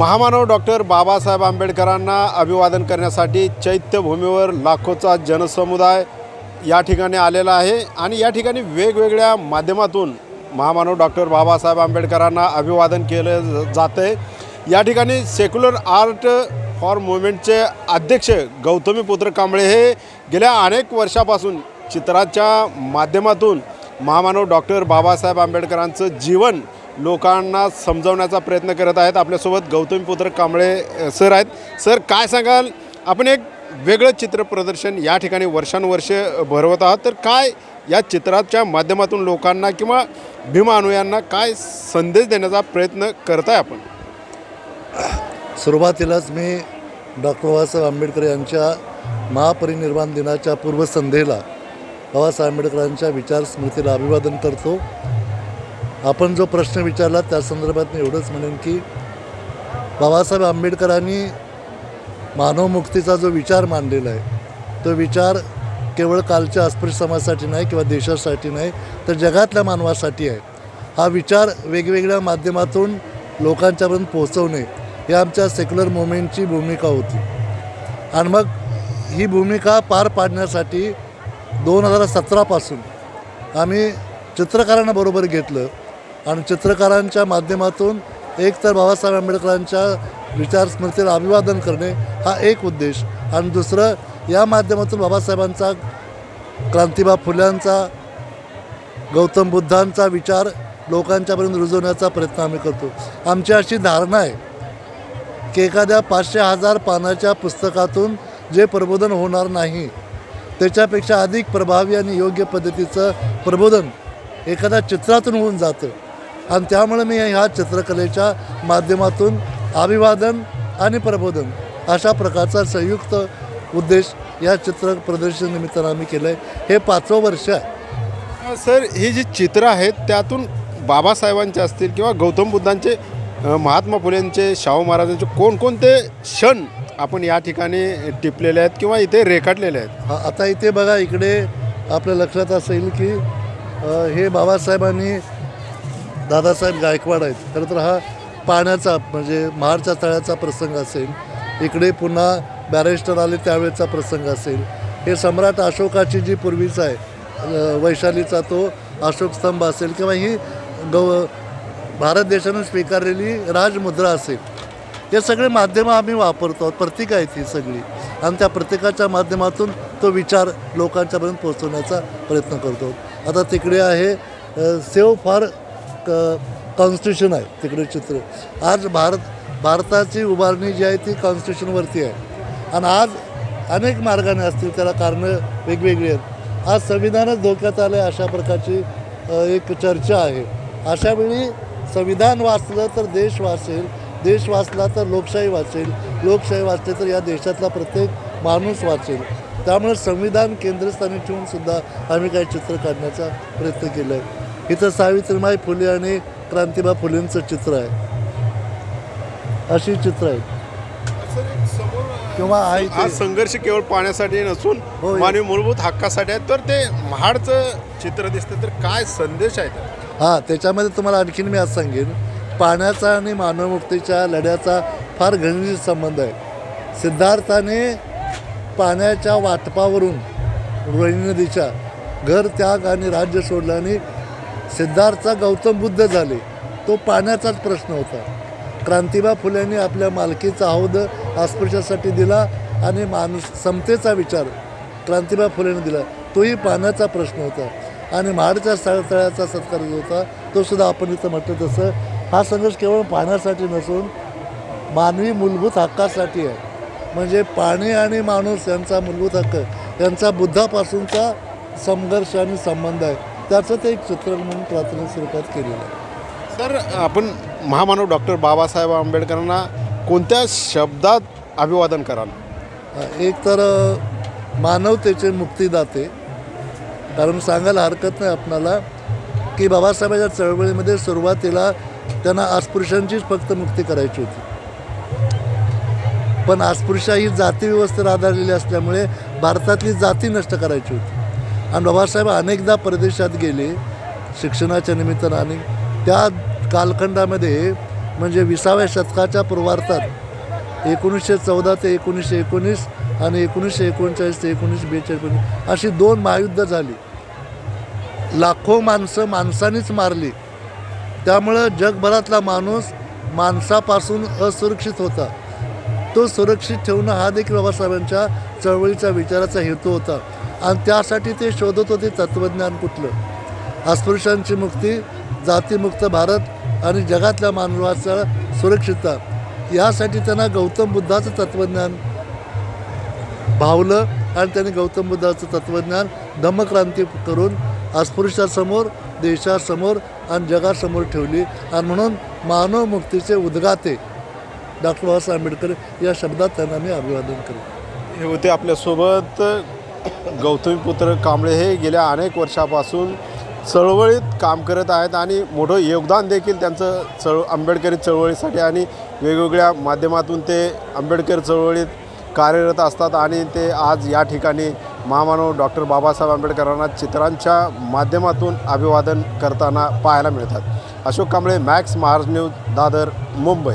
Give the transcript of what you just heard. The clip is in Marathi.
महामानव डॉक्टर बाबासाहेब आंबेडकरांना अभिवादन करण्यासाठी चैत्यभूमीवर लाखोचा जनसमुदाय या ठिकाणी आलेला आहे आणि या ठिकाणी वेगवेगळ्या माध्यमातून महामानव डॉक्टर बाबासाहेब आंबेडकरांना अभिवादन केलं जातं आहे या ठिकाणी सेक्युलर आर्ट फॉर मुवमेंटचे अध्यक्ष गौतमीपुत्र कांबळे हे गेल्या अनेक वर्षापासून चित्राच्या माध्यमातून महामानव डॉक्टर बाबासाहेब आंबेडकरांचं जीवन लोकांना समजवण्याचा प्रयत्न करत आहेत. आपल्यासोबत गौतमीपुत्र कांबळे सर आहेत. सर काय सांगाल? आपण एक वेगळं चित्र प्रदर्शन या ठिकाणी वर्षानुवर्ष भरवत आहात. तर काय या चित्राच्या माध्यमातून लोकांना किंवा भीमा अनुयांना काय संदेश देण्याचा प्रयत्न करताय आपण? सुरुवातीलाच मी डॉक्टर बाबासाहेब आंबेडकर यांच्या महापरिनिर्वाण दिनाच्या पूर्वसंध्येला बाबासाहेब आंबेडकरांच्या विचार स्मृतीला अभिवादन करतो. आपण जो प्रश्न विचारला त्या संदर्भात मी एवढंच म्हणेन की बाबासाहेब आंबेडकरांनी मानवमुक्तीचा जो विचार मांडलेला आहे तो विचार केवळ कालच्या अस्पृश्य समाजासाठी नाही किंवा देशासाठी नाही तर जगातल्या मानवासाठी आहे. हा विचार वेगवेगळ्या माध्यमातून लोकांच्यापर्यंत पोहोचवणे ही आमच्या सेक्युलर मुवमेंटची भूमिका होती. आणि मग ही भूमिका पार पाडण्यासाठी दोन हजार सतरापासून आम्ही चित्रकारांना बरोबर घेतलं. आणि चित्रकारांच्या माध्यमातून एक तर बाबासाहेब आंबेडकरांच्या विचारस्मृतीला अभिवादन करणे हा एक उद्देश. आणि दुसरं या माध्यमातून बाबासाहेबांचा क्रांतिबा फुल्यांचा गौतम बुद्धांचा विचार लोकांच्यापर्यंत रुजवण्याचा प्रयत्न आम्ही करतो. आमची अशी धारणा आहे की एखाद्या पाचशे हजार पानाच्या पुस्तकातून जे प्रबोधन होणार नाही त्याच्यापेक्षा अधिक प्रभावी आणि योग्य पद्धतीचं प्रबोधन एखाद्या चित्रातून होऊन जातं. आणि त्यामुळे मी ह्या चित्रकलेच्या माध्यमातून अभिवादन आणि प्रबोधन अशा प्रकारचा संयुक्त उद्देश या चित्र प्रदर्शन निमित्तानं आम्ही केलं आहे हे पाचवं वर्ष आहे. सर ही जी चित्र आहेत त्यातून बाबासाहेबांचे असतील किंवा गौतम बुद्धांचे महात्मा फुलेंचे शाहू महाराजांचे कोणकोणते क्षण आपण या ठिकाणी टिपलेले आहेत किंवा इथे रेखाटलेले आहेत? आता इथे बघा इकडे आपल्या लक्षात असेल की हे बाबासाहेबांनी दादासाहेब गायकवाड आहेत. खरं तर हा पाण्याचा म्हणजे महाडच्या तळ्याचा प्रसंग असेल इकडे पुन्हा बॅरिस्टर आले त्यावेळेचा प्रसंग असेल. हे सम्राट अशोकाची जी पूर्वीचा आहे वैशालीचा तो अशोक स्तंभ असेल किंवा ही गव भारत देशानं स्वीकारलेली राजमुद्रा असेल. हे सगळे माध्यमं आम्ही वापरतो प्रतीक आहेत ही सगळी. आणि त्या प्रत्येकाच्या माध्यमातून तो विचार लोकांच्यापर्यंत पोहोचवण्याचा प्रयत्न करतो. आता तिकडे आहे सेव फॉर क कॉन्स्टिट्यूशन आहे तिकडे चित्र. आज भारत भारताची उभारणी जी आहे ती कॉन्स्टिट्यूशनवरती आहे. आणि आज अनेक मार्गाने असतील त्याला कारणं वेगवेगळी आहेत. आज संविधानच धोक्यात आलं आहे अशा प्रकारची एक चर्चा आहे. अशा वेळी संविधान वाचलं तर देश वाचेल देश वाचला तर लोकशाही वाचेल लोकशाही वाचली तर या देशातला प्रत्येक माणूस वाचेल. त्यामुळे संविधान केंद्रस्थानी ठेवून सुद्धा आम्ही काही चित्र काढण्याचा प्रयत्न केला आहे इथं सावित्रीमाई फुले आणि क्रांतिबा फुलेंचं चित्र आहे. अशी चित्र आहेत किंवा आहे. हा संघर्ष केवळ पाण्यासाठी नसून. मानवी मूलभूत हक्कासाठी आहे तर ते महाडचं चित्र दिसतं तर काय संदेश आहे? हां त्याच्यामध्ये तुम्हाला आणखीन मी आज सांगेन. पाण्याचा आणि मानवमुक्तीच्या लढ्याचा फार घनिष्ठ संबंध आहे. सिद्धार्थाने पाण्याच्या वाटपावरून रोहिणी नदीच्या घर त्याग आणि राज्य सोडलं आणि सिद्धार्थचा गौतम बुद्ध झाले. तो पाण्याचाच प्रश्न होता. क्रांतिबा फुल्यांनी आपल्या मालकीचा हौद अस्पृश्यासाठी दिला आणि माणूस समतेचा विचार क्रांतिबा फुलेने दिला. तोही पाण्याचा प्रश्न होता. आणि महाडच्या स्थळ सत्कार जो होता तो सुद्धा आपण इथं म्हटलं तसं. हा संघर्ष केवळ पाण्यासाठी नसून मानवी मूलभूत हक्कासाठी आहे. म्हणजे पाणी आणि माणूस यांचा मूलभूत हक्क यांचा बुद्धापासूनचा संघर्ष आणि संबंध आहे. त्याचं ते एक चित्र म्हणून प्राथमिक स्वरूपात केलेलं आहे. तर आपण महामानव डॉक्टर बाबासाहेब आंबेडकरांना कोणत्या शब्दात अभिवादन कराल? एक तर मानवतेचे मुक्तीदाते. कारण सांगायला हरकत नाही आपणाला की बाबासाहेबांच्या चळवळीमध्ये सुरुवातीला त्यांना अस्पृश्यांचीच फक्त मुक्ती करायची होती. पण अस्पृश्या ही जाती व्यवस्थेवर आधारलेली असल्यामुळे भारतातली जाती नष्ट करायची होती. आणि बाबासाहेब अनेकदा परदेशात गेले शिक्षणाच्या निमित्तानं आणि त्या कालखंडामध्ये म्हणजे विसाव्या शतकाच्या पूर्वार्थात एकोणीसशे चौदा ते एकोणीसशे एकोणीस आणि एकोणीसशे एकोणचाळीस ते एकोणीसशे बेचाळीस अशी दोन महायुद्ध झाली. लाखो माणसं माणसानेच मारली. त्यामुळं जगभरातला माणूस माणसापासून असुरक्षित होता. तो सुरक्षित ठेवणं हा देखील बाबासाहेबांच्या चळवळीचा विचाराचा हेतू होता. आणि त्यासाठी ते शोधत होते तत्त्वज्ञान कुठलं. अस्पृश्यांची मुक्ती जातीमुक्त भारत आणि जगातल्या मानवाचा सुरक्षितता. यासाठी त्यांना गौतम बुद्धाचं तत्त्वज्ञान भावलं आणि त्यांनी गौतम बुद्धाचं तत्त्वज्ञान धम्मक्रांती करून अस्पृश्यासमोर देशासमोर आणि जगासमोर ठेवली. आणि म्हणून मानव मुक्तीचे उद्गाते डॉक्टर बाबासाहेब आंबेडकर या शब्दात त्यांना मी अभिवादन करेन. हे होते आपल्यासोबत गौतमीपुत्र कांबळे हे गेल्या अनेक वर्षापासून चळवळीत काम करत आहेत आणि मोठं योगदान देखील त्यांचं चळ आंबेडकरी चळवळीसाठी आणि वेगवेगळ्या माध्यमातून ते आंबेडकर चळवळीत कार्यरत असतात आणि ते आज या ठिकाणी महामानव डॉक्टर बाबासाहेब आंबेडकरांना चित्रांच्या माध्यमातून अभिवादन करताना पाहायला मिळतात. Ashok Kamble Max Maharaj news Dadar Mumbai.